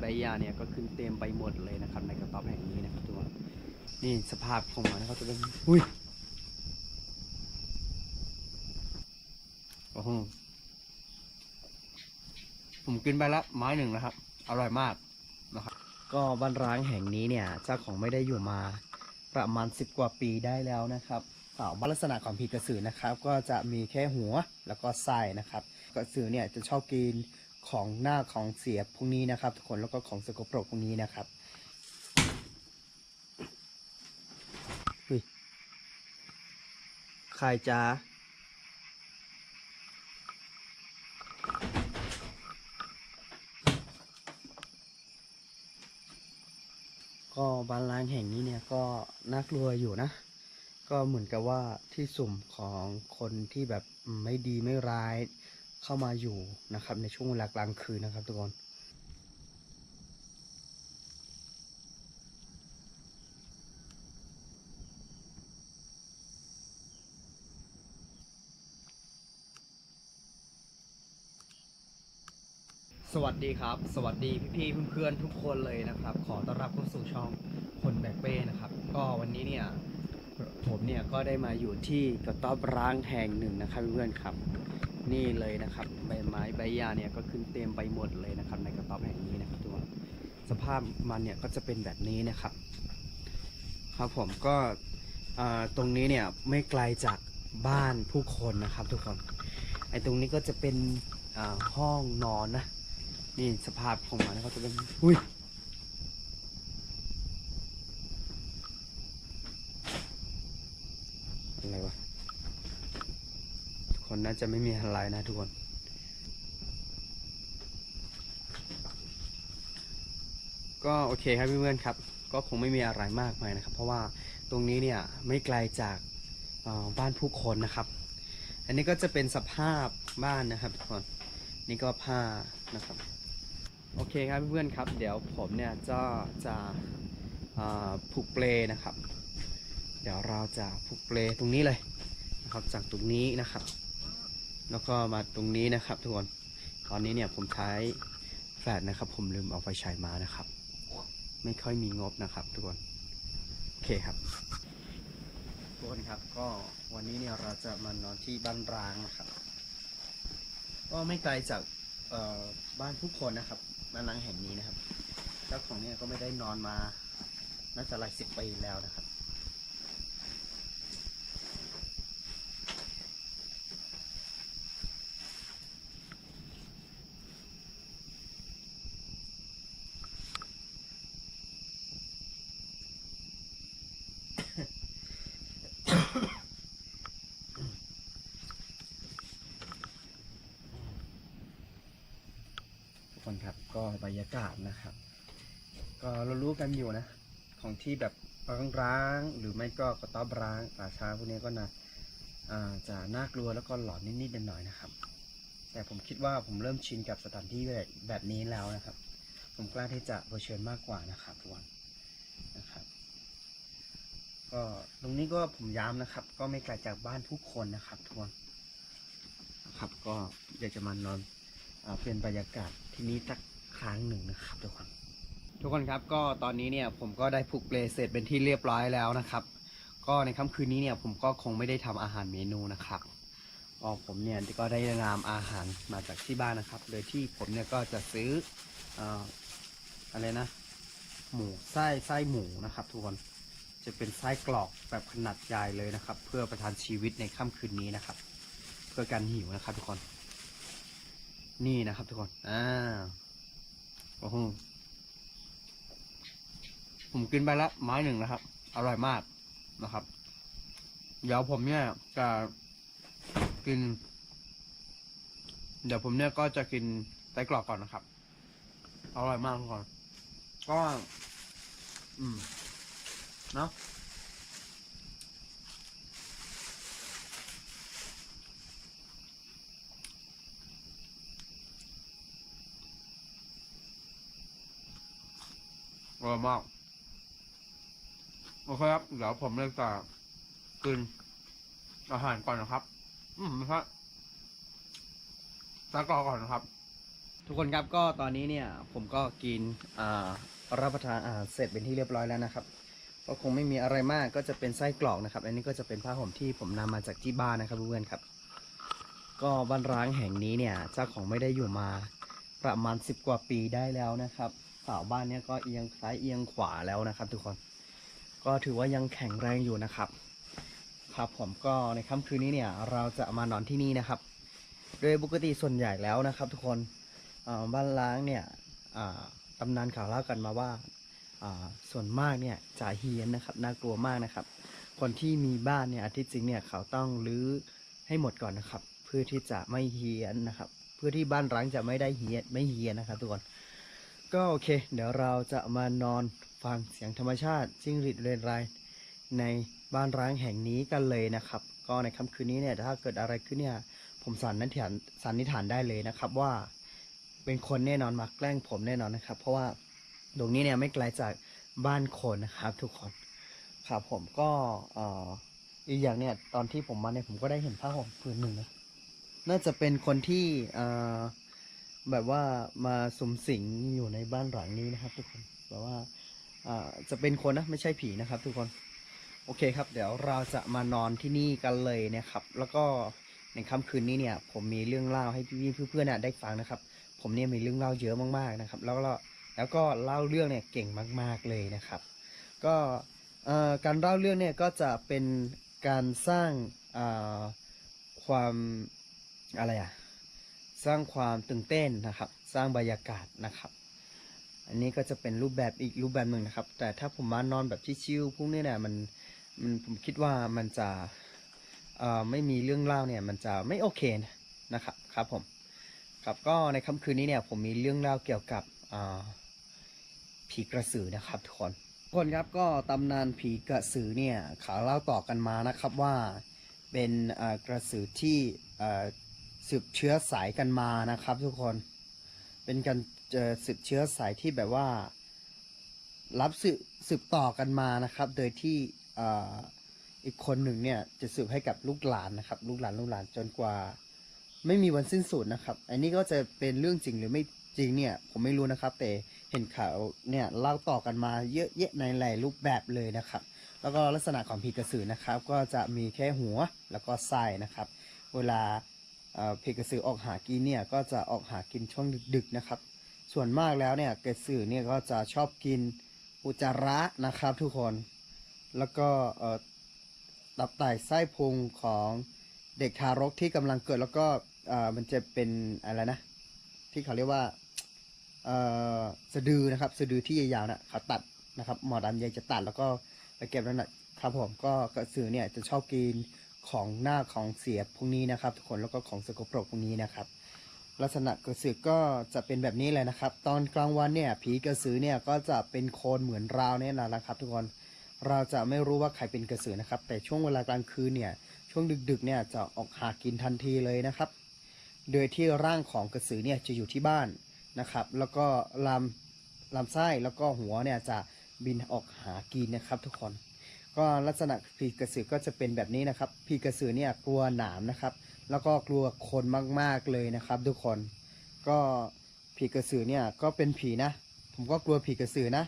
ใบหญ้าเนี่ยก็ขึ้นเต็มไปหมดเลยนะครับ ในกระต๊อบแห่งนี้นะครับทุกคนนี่สภาพของมันนะครับจะเป็นอุ้ยโอ้โหผมกินไปแล้วไม้หนึ่งนะครับ อร่อยมากนะครับ ก็บ้านร้างแห่งนี้เนี่ย เจ้าของไม่ได้อยู่มาประมาณสิบกว่าปีได้แล้วนะครับสาวบ้าลักษณะของผีกระสือนะครับ ก็จะมีแค่หัวแล้วก็ไส้นะครับ กระสือเนี่ยจะชอบกิน ของหน้าของเสียพวกนี้นะครับทุกคนแล้วก็ของสกปรกพวกนี้นะครับอุ้ยใครจ้าก็บ้านล้างแห่งนี้เนี่ยก็น่ากลัวอยู่นะ ก็เหมือนกับว่าที่สุ่มของคนที่แบบไม่ดีไม่ร้าย เข้ามาอยู่นะครับ ในช่วงเวลากลางคืนนะครับทุกคนสวัสดีครับ สวัสดีพี่ๆเพื่อนๆทุกคนเลยนะครับ ขอต้อนรับเข้าสู่ช่องคนแบกเป้นะครับ ก็วันนี้เนี่ยผมเนี่ยก็ได้มาอยู่ที่กระต๊อบร้างแห่งหนึ่งนะครับเพื่อนๆครับ นี่เลยนะครับ ใบไม้ใบหญ้าเนี่ยก็ขึ้นเต็มไปหมดเลยนะครับ ในกระต๊อบแห่งนี้นะครับทุกคนสภาพมันเนี่ยก็จะเป็นแบบนี้นะครับ ครับผมก็อ่าตรงนี้เนี่ยไม่ไกลจากบ้านผู้คนนะครับ ทุกคนไอ้ตรงนี้ก็จะเป็นห้องนอนนะนี่สภาพของมันก็จะเป็นอุ้ย อะไรวะทุก คนน่าจะไม่มีอะไรนะทุกคน ก็โอเคครับเพื่อนๆครับ ก็คงไม่มีอะไรมากมายนะครับ เพราะว่าตรงนี้เนี่ยไม่ไกลจากบ้านผู้คนนะครับ อันนี้ก็จะเป็นสภาพบ้านนะครับทุกคนนี่ก็ผ้านะครับ โอเคครับเพื่อนๆครับ เดี๋ยวผมเนี่ยจะจะผูกเปลนะครับ เดี๋ยวเราจะผูกเปลตรงนี้เลยนะครับจากตรงนี้นะครับ แล้วก็มาตรงนี้นะครับทุกคนตอนนี้เนี่ยผมใช้แฟลชนะครับ ผมลืมเอาไฟฉายมานะครับ ไม่ค่อยมีงบนะครับ ทุกคนโอเคครับทุกคนครับ ก็วันนี้เนี่ยเราจะมานอนที่บ้านร้างนะครับ ก็ไม่ไกลจากบ้านผู้คนนะครับบ้านร้างแห่งนี้นะครับเจ้าของเนี่ยก็ไม่ได้นอนมาน่าจะหลายสิบปีแล้วนะครับ ทุกคนครับก็บรรยากาศ นะครับ ก็เรารู้กันอยู่นะ ของที่แบบร้างๆหรือไม่ก็กระต๊อบร้างป่าช้าพวกนี้ก็นะอ่าจะน่ากลัวแล้วก็หลอนนิดๆหน่อยๆนะครับ แต่ผมคิดว่าผมเริ่มชินกับสถานที่แบบนี้แล้วนะครับ ผมกล้าที่จะเผชิญมากกว่านะครับทุกวันนะครับ ก็ตรงนี้ก็ผมย้ำนะครับ ก็ไม่ไกลจากบ้านผู้คนนะครับทุกคนนะครับ ก็อยากจะมานอนอเปลี่ยนบรรยากาศที่นี่สัก ครั้งหนึ่งนะครับทุกคนทุกคนครับก็ตอนนี้เนี่ยผมก็ได้ผูกเปลเสร็จเป็นที่เรียบร้อยแล้วนะครับ ก็ในค่ำคืนนี้เนี่ยผมก็คงไม่ได้ทำอาหารเมนูนะครับก็ผมเนี่ยก็ได้นำอาหารมาจากที่บ้านนะครับ โดยที่ผมเนี่ยก็จะซื้อออะไรนะ หมูไส้ไส้หมูนะครับ ทุกคนจะเป็นไส้กรอกแบบขนาดใหญ่เลยนะครับ เพื่อประทังชีวิตในค่ำคืนนี้นะครับ เพื่อการหิวนะครับทุกคน นี่นะครับทุกคนอ่า โอ้โหผมกินไปแล้วไม้หนึ่งนะครับ อร่อยมากนะครับ เดี๋ยวผมเนี่ยจะกิน เดี๋ยวผมเนี่ยก็จะกินไส้กรอกก่อนนะครับ อร่อยมากทุกคนก็ อืม เนาะ ร่อยมากโอเคครับ เดี๋ยวผมเลือกจะกินอาหารก่อนนะครับ อืมไม่ใช่ตะกรอก่อนนะครับ ทุกคนครับก็ตอนนี้เนี่ย ผมก็กินอ่ารับประทานอาหารเสร็จเป็นที่เรียบร้อยแล้วนะครับ ก็คงไม่มีอะไรมากก็จะเป็นไส้กรอกนะครับ อันนี้ก็จะเป็นผ้าห่มที่ผมนำมาจากที่บ้านนะครับเพื่อนๆครับ ก็บ้านร้างแห่งนี้เนี่ย เจ้าของไม่ได้อยู่มาประมาณสิบกว่าปีได้แล้วนะครับ สาบ้านเนี่ยก็เอียงซ้ายเอียงขวาแล้วนะครับ ทุกคน ก็ถือว่ายังแข็งแรงอยู่นะครับ ครับผมก็ในค่ำคืนนี้เนี่ย เราจะมานอนที่นี่นะครับ โดยปกติส่วนใหญ่แล้วนะครับ ทุกคนบ้านล้างเนี่ยตำนานข่าวเล่ากันมาว่าส่วนมากเนี่ยจะเฮียนนะครับน่ากลัวมากนะครับ คนที่มีบ้านเนี่ยอาทิตย์จริงเนี่ยเขาต้องรื้อให้หมดก่อนนะครับ เพื่อที่จะไม่เฮียนนะครับ เพื่อที่บ้านร้างจะไม่ได้เฮียนไม่เฮียนนะครับทุกคน ก็โอเค เดี๋ยวเราจะมานอนฟังเสียงธรรมชาติจิ้งหรีดเรนไรในบ้านร้างแห่งนี้กันเลยนะครับ ก็ในค่ำคืนนี้เนี่ยถ้าเกิดอะไรขึ้นเนี่ย ผมสันนิษฐานสันนิษฐานได้เลยนะครับว่าเป็นคนแน่นอนมาแกล้งผมแน่นอนนะครับ เพราะว่าตรงนี้เนี่ยไม่ไกลจากบ้านคนนะครับทุกคนครับผมก็อ,อีกอย่างเนี่ยตอนที่ผมมาเนี่ยผมก็ได้เห็นผ้าห่มผืนหนึ่งนะน่าจะเป็นคนที่อ แบบว่ามาสมสิงอยู่ในบ้านหลังนี้นะครับ ทุกคนแบบว่าจะเป็นคนนะไม่ใช่ผีนะครับ ทุกคนโอเคครับ เดี๋ยวเราจะมานอนที่นี่กันเลยนะครับ แล้วก็ในค่ำคืนนี้เนี่ย ผมมีเรื่องเล่าให้พี่ๆเพื่อนๆน่ะได้ฟังนะครับ ผมเนี่ยมีเรื่องเล่าเยอะมากๆนะครับ แล้วก็แล้วก็เล่าเรื่องเนี่ยเก่งมาก ๆเลยนะครับ ก็การเล่าเรื่องเนี่ยก็จะเป็นการสร้างความอะไรอะ สร้างความตื่นเต้นนะครับ สร้างบรรยากาศนะครับ อันนี้ก็จะเป็นรูปแบบอีกรูปแบบหนึ่งนะครับ แต่ถ้าผมมานอนแบบชิลพวกนี้เนี่ยมันมันผมคิดว่ามันจะเอ่อไม่มีเรื่องเล่าเนี่ยมันจะไม่โอเคนะนะครับครับผมครับก็ในค่ำคืนนี้เนี่ยผมมีเรื่องเล่าเกี่ยวกับผีกระสือนะครับทุกคนทุกคนครับก็ตำนานผีกระสือเนี่ยขาเล่าต่อกันมานะครับว่าเป็นอ่ากระสือที่อ่า สืบเชื้อสายกันมานะครับ ทุกคน เป็นการสืบเชื้อสายที่แบบว่า รับสืบสืบต่อกันมานะครับ โดยที่ออีกคนหนึ่งเนี่ยจะสืบให้กับลูกหลานนะครับ ลูกหลานลูกหลานจนกว่า ไม่มีวันสิ้นสุดนะครับ อันนี้ก็จะเป็นเรื่องจริงหรือไม่จริงเนี่ยผมไม่รู้นะครับ แต่เห็นข่าวเนี่ยเล่าต่อกันมาเยอะแยะในหลายรูปแบบเลยนะครับ แล้วก็ลักษณะของผีกระสือนะครับ ก็จะมีแค่หัวแล้วก็ไส้นะครับ เวลา เอ่อผีกระสือออกหากินเนี่ยก็จะออกหากินช่วงดึกๆนะครับ ส่วนมากแล้วเนี่ยกระสือเนี่ยก็จะชอบกินอุจจาระนะครับทุกคน แล้วก็ตับไตไส้พุงของเด็กทารกที่กำลังเกิดแล้วก็มันจะเป็นอะไรนะ ที่เขาเรียกว่าเออสะดือนะครับสะดือที่ยาวๆนะเขาตัดนะครับหมอดำใหญ่จะตัดแล้วก็ไปเก็บแล้วนะครับผมก็กระสือเนี่ยจะชอบกิน ของหน้าของเสียพวกนี้นะครับทุกคนแล้วก็ของสกปรกพวกนี้นะครับ ลักษณะกระสือก็จะเป็นแบบนี้เลยนะครับ ตอนกลางวันเนี่ยผีกระสือเนี่ยก็จะเป็นโคนเหมือนราวเนี่ยแหละนะครับ ทุกคนเราจะไม่รู้ว่าใครเป็นกระสือนะครับ แต่ช่วงเวลากลางคืนเนี่ยช่วงดึกๆเนี่ยจะออกหากินทันทีเลยนะครับ โดยที่ร่างของกระสือเนี่ยจะอยู่ที่บ้านนะครับ แล้วก็ลำลำไส้แล้วก็หัวเนี่ยจะบินออกหากินนะครับ ทุกคน ก็ลักษณะผีกระสือก็จะเป็นแบบนี้นะครับผีกระสือเนี่ยกลัวหนามนะครับ แล้วก็กลัวคนมากๆเลยนะครับ ทุกคนก็ผีกระสือเนี่ยก็เป็นผีนะ ผมก็กลัวผีกระสือนะ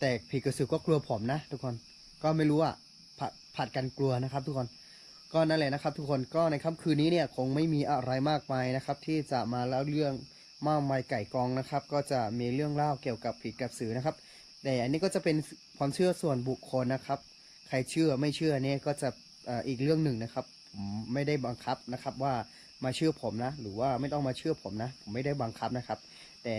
แต่ผีกระสือก็กลัวผมนะ ทุกคนก็ไม่รู้อะผ,ผัดกันกลัวนะครับ ทุกคนก็นั่นแหละนะครับ ทุกคนก็ในค่ำคืนนี้เนี่ยคงไม่มีอะไรมากมายนะครับ ที่จะมาเล่าเรื่องมากมายไก่กองนะครับ ก็จะมีเรื่องเล่าเกี่ยวกับผีกระสือนะครับ แต่อันนี้ก็จะเป็นความเชื่อส่วนบุคคลนะครับ ใครเชื่อไม่เชื่อเนี่ยก็จะอีกเรื่องหนึ่งนะครับผมไม่ได้บังคับนะครับว่ามาเชื่อผมนะ หรือว่าไม่ต้องมาเชื่อผมนะ ผมไม่ได้บังคับนะครับ แต่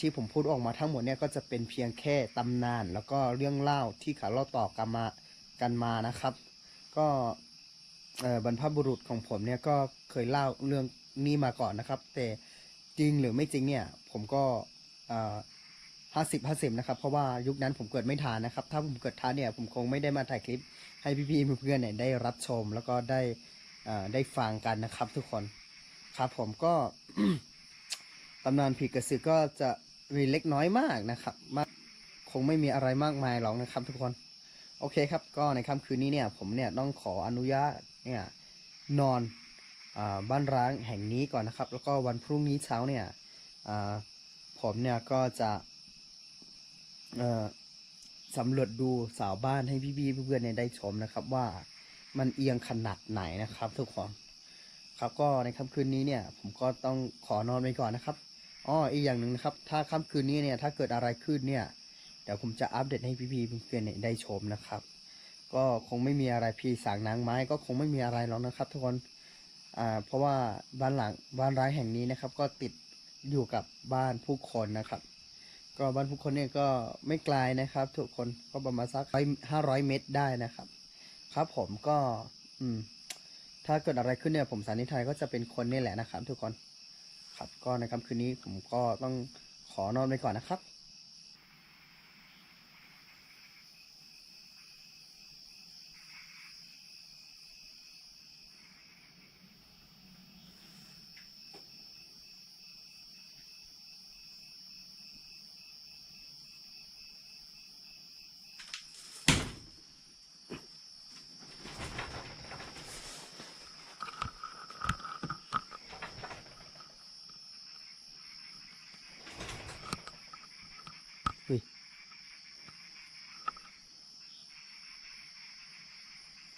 ที่ผมพูดออกมาทั้งหมดเนี่ยก็จะเป็นเพียงแค่ตำนาน แล้วก็เรื่องเล่าที่เขาเล่าต่อกันมากันมานะครับ ก็บรรพบุรุษของผมเนี่ยก็เคยเล่าเรื่องนี้มาก่อนนะครับ แต่จริงหรือไม่จริงเนี่ยผมก็ ห้าสิบห้าสิบนะครับ เพราะว่ายุคนั้นผมเกิดไม่ทันนะครับ ถ้าผมเกิดทันเนี่ยผมคงไม่ได้มาถ่ายคลิป ให้พี่ๆเพื่อนๆเนี่ยได้รับชมแล้วก็ได้ได้ฟังกันนะครับ ทุกคนครับผมก็ตำนานผีกระสือก็จะมีเล็กน้อยมากนะครับมากคงไม่มีอะไรมากมายหรอกนะครับ ทุกคนโอเคครับ ก็ในค่ำคืนนี้เนี่ยผมเนี่ยต้องขออนุญาตเนี่ยนอนอบ้านร้างแห่งนี้ก่อนนะครับ แล้วก็วันพรุ่งนี้เช้าเนี่ยผมเนี่ยก็จะ สำรวจดูสาวบ้านให้พี่ๆเพื่อนๆได้ชมนะครับ ว่ามันเอียงขนาดไหนนะครับ ทุกคนครับก็ในค่ำคืนนี้เนี่ย ผมก็ต้องขอนอนไปก่อนนะครับอ๋ออีกอย่างหนึ่งนะครับ ถ้าค่ำคืนนี้เนี่ย ถ้าเกิดอะไรขึ้นเนี่ยเดี๋ยวผมจะอัปเดตให้พี่ๆเพื่อนๆได้ชมนะครับ ก็คงไม่มีอะไรพี่สางนางไม้ก็คงไม่มีอะไรหรอกนะครับ ทุกคนอ่าเพราะว่าบ้านหลังบ้านร้างแห่งนี้นะครับ ก็ติดอยู่กับบ้านผู้คนนะครับ ก็บ้านผู้คนเนี่ยก็ไม่ไกลนะครับ ทุกคนก็ประมาณสักห้าร้อยเมตรได้นะครับ ครับผมก็อืมถ้าเกิดอะไรขึ้นเนี่ยผมสันนิษฐานก็จะเป็นคนนี่แหละนะครับ ทุกคนครับก็ในค่ำคืนนี้ผมก็ต้องขอนอนไปก่อนนะครับ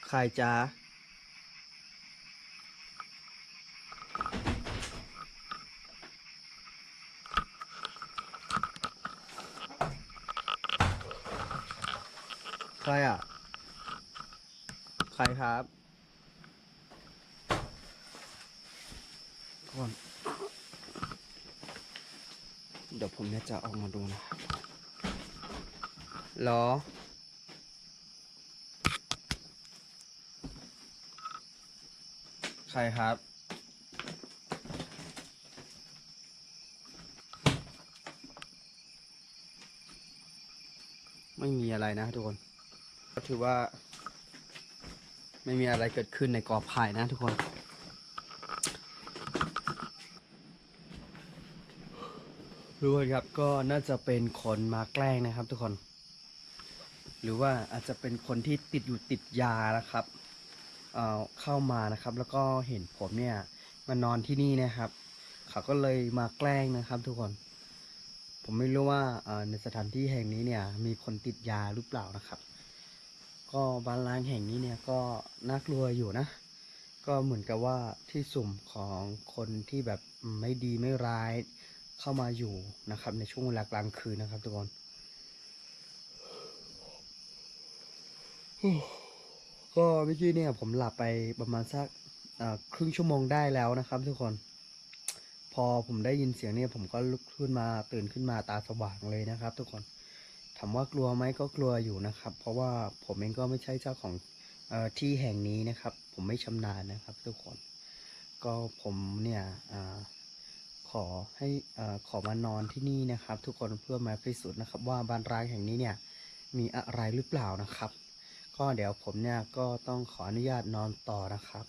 ใครจ้าใครอะ ใครครับก่อนเดี๋ยวผมเนี่ยจะออกมาดูนะเหรอ ใครครับ ไม่มีอะไรนะทุกคน ก็ถือว่า ไม่มีอะไรเกิดขึ้นในกอไผ่นะทุกคนรู้ครับก็น่าจะเป็นคนมาแกล้งนะครับทุกคน หรือว่าอาจจะเป็นคนที่ติดอยู่ติดยานะครับ เข้ามานะครับ แล้วก็เห็นผมเนี่ยมานอนที่นี่นะครับ เขาก็เลยมาแกล้งนะครับทุกคน ผมไม่รู้ว่าในสถานที่แห่งนี้เนี่ย มีคนติดยาหรือเปล่านะครับ ก็บ้านล้างแห่งนี้เนี่ยก็น่ากลัวอยู่นะ ก็เหมือนกับว่าที่สุ่มของคนที่แบบไม่ดีไม่ร้ายเข้ามาอยู่นะครับ ในช่วงเวลากลางคืนนะครับทุกคน ก็เมื่อกี้เนี่ยผมหลับไปประมาณสักครึ่งชั่วโมงได้แล้วนะครับทุกคน พอผมได้ยินเสียงเนี่ยผมก็ลุกขึ้นมาตื่นขึ้นมาตาสว่างเลยนะครับ ทุกคนถามว่ากลัวไหมก็กลัวอยู่นะครับ เพราะว่าผมเองก็ไม่ใช่เจ้าของอที่แห่งนี้นะครับ ผมไม่ชำนาญนะครับ ทุกคน ก็ผมเนี่ยอขอให้อขอมานอนที่นี่นะครับ ทุกคนเพื่อมาพิสูจน์นะครับ ว่าบ้านร้างแห่งนี้เนี่ยมีอะไรหรือเปล่านะครับ ก็เดี๋ยวผมเนี่ยก็ต้องขออนุญาตนอนต่อนะครับ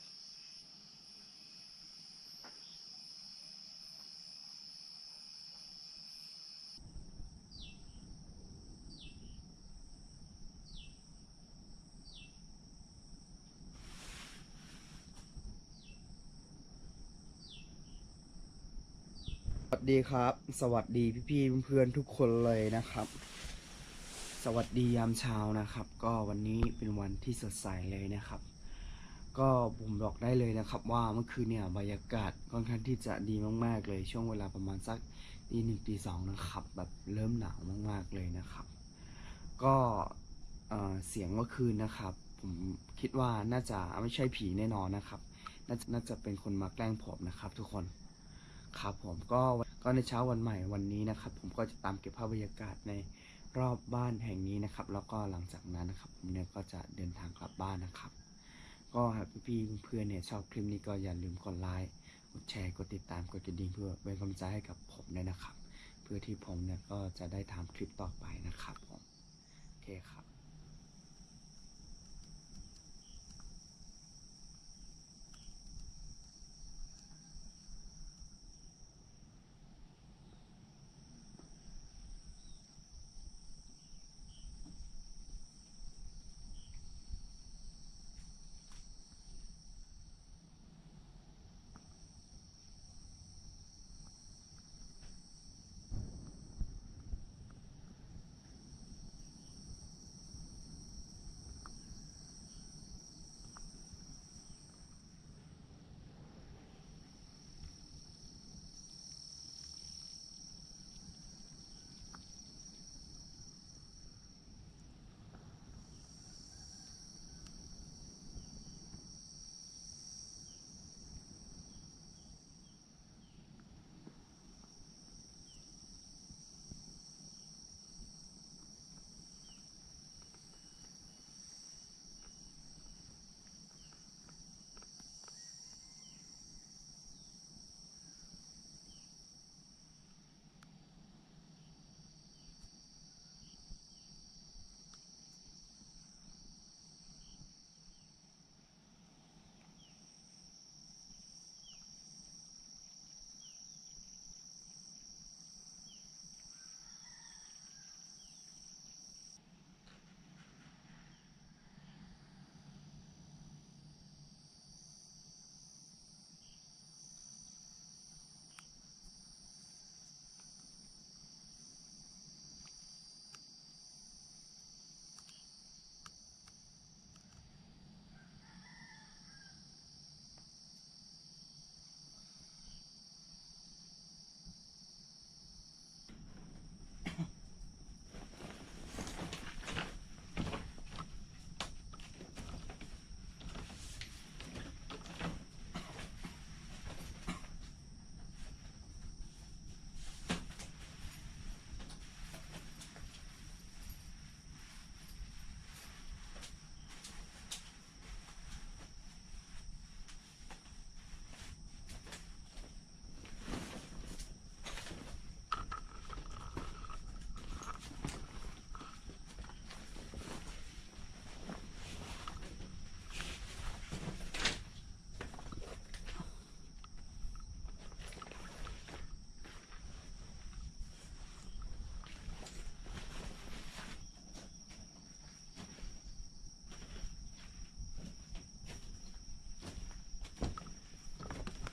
สวัสดีครับ สวัสดีพี่ๆเพื่อนๆทุกคนเลยนะครับ วัสดียามเช้านะครับ ก็วันนี้เป็นวันที่สดใสเลยนะครับ ก็ผมบอกได้เลยนะครับ ว่าเมื่อคืนเนี่ยบรรยากาศค่อนข้างที่จะดีมาก ๆ เลย ช่วงเวลาประมาณสักตีหนึ่งตีสองนะครับ แบบเริ่มหนาวมาก ๆ เลยนะครับ ก็เสียงเมื่อคืนนะครับ ผมคิดว่าน่าจะไม่ใช่ผีแน่นอนนะครับน่าจะน่าจะเป็นคนมาแกล้งผมนะครับทุกคนครับผมก็ก็ในเช้าวันใหม่วันนี้นะครับ ผมก็จะตามเก็บภาพบรรยากาศใน รอบบ้านแห่งนี้นะครับ แล้วก็หลังจากนั้นนะครับผมเนี่ยก็จะเดินทางกลับบ้านนะครับ ก็หากพี่เพื่อนเนี่ยชอบคลิปนี้ก็อย่าลืมกดไลค์กดแชร์กดติดตามกดกระดิ่งเพื่อเป็นกำลังใจให้กับผมด้วยนะครับ เพื่อที่ผมเนี่ยก็จะได้ทำคลิปต่อไปนะครับผมโอเคครับ